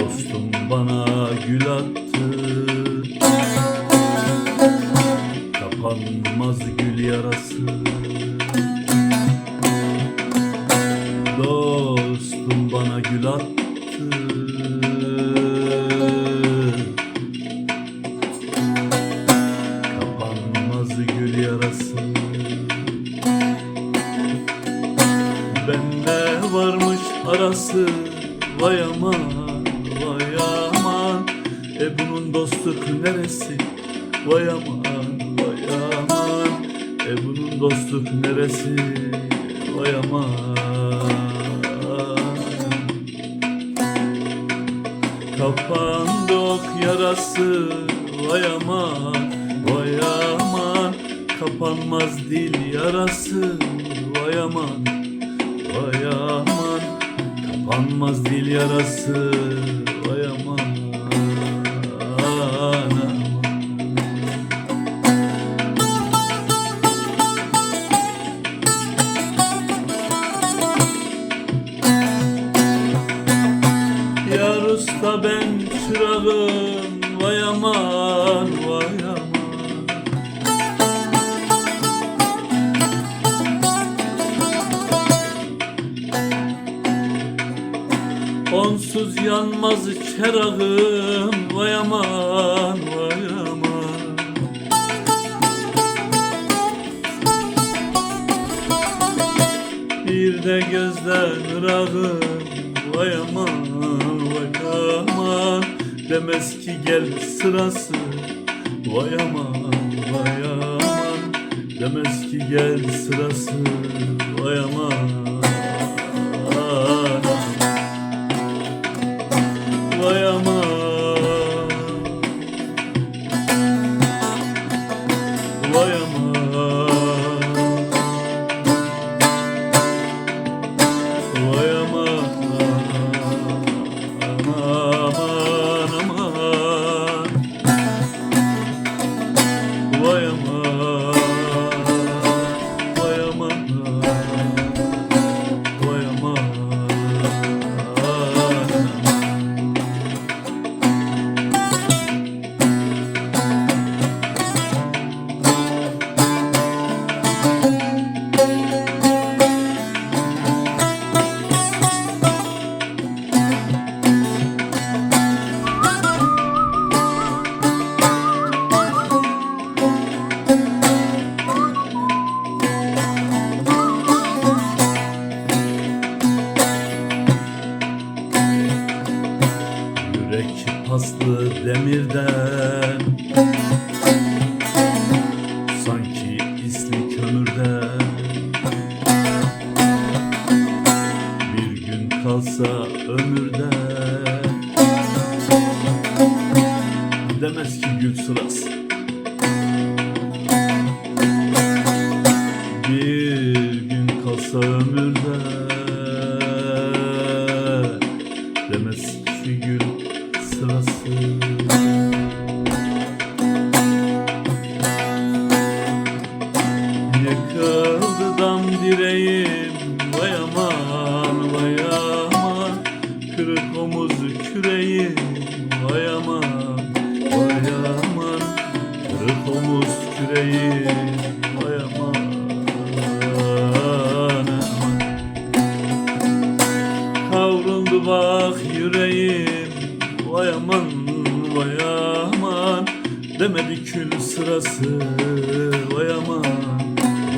Dostum bana gül attı. Gül yarası. Dostum bana gül Varmış arası Vay aman, vay aman. E bunun dostluk neresi? Vay aman, vay aman. E bunun dostluk neresi? Vay aman. Kapandı ok yarası Vay aman, vay aman. Kapanmaz dil yarası vay aman Kapanmaz dil yarası Vay aman. Yar usta ben çırağım Vay aman vay Onsuz yanmaz çırağım Vay aman vay aman. Bir de gözden ırağım Vay aman vay aman. Demez ki gel sırası Vay aman vay aman. Demez ki gel sırası Vay aman Vay Paslı demirden. Sanki isli kömürden. Bir gün kalsa ömürde Demez ki gül sırası. Bir gün kalsa ömürde Demez Kavruldu bak yüreğim Vay aman vay aman. Demedi kül sırası Vay aman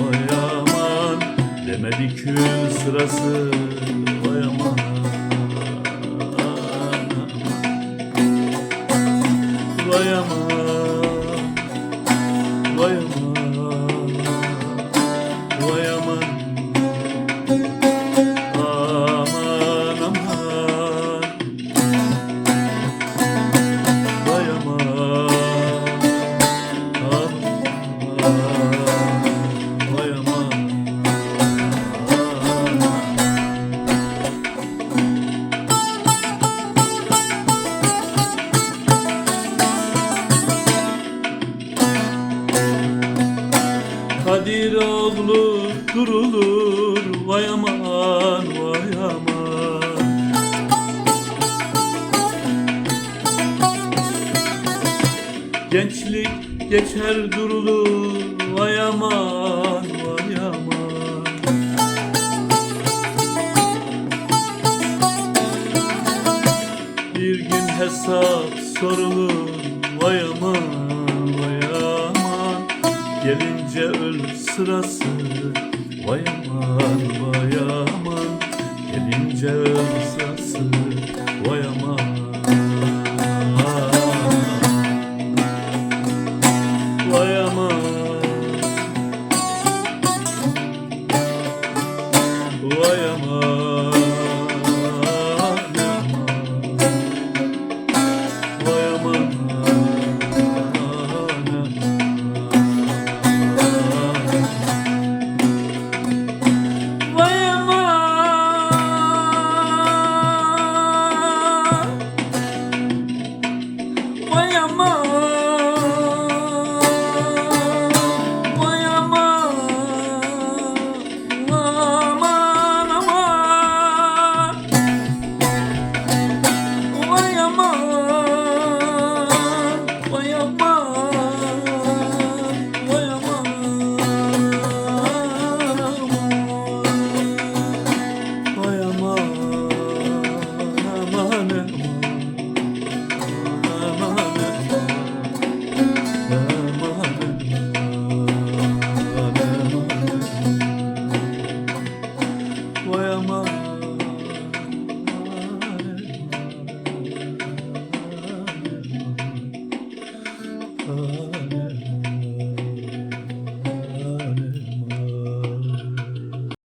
vay aman. Demedi kül sırası Vay aman Vay aman vay aman vay aman. Gençlik geçer durulur vay aman vay aman. Bir gün hesap sorulur vay aman vay aman. Gelince öl sırası Vay aman. Vay aman Vay aman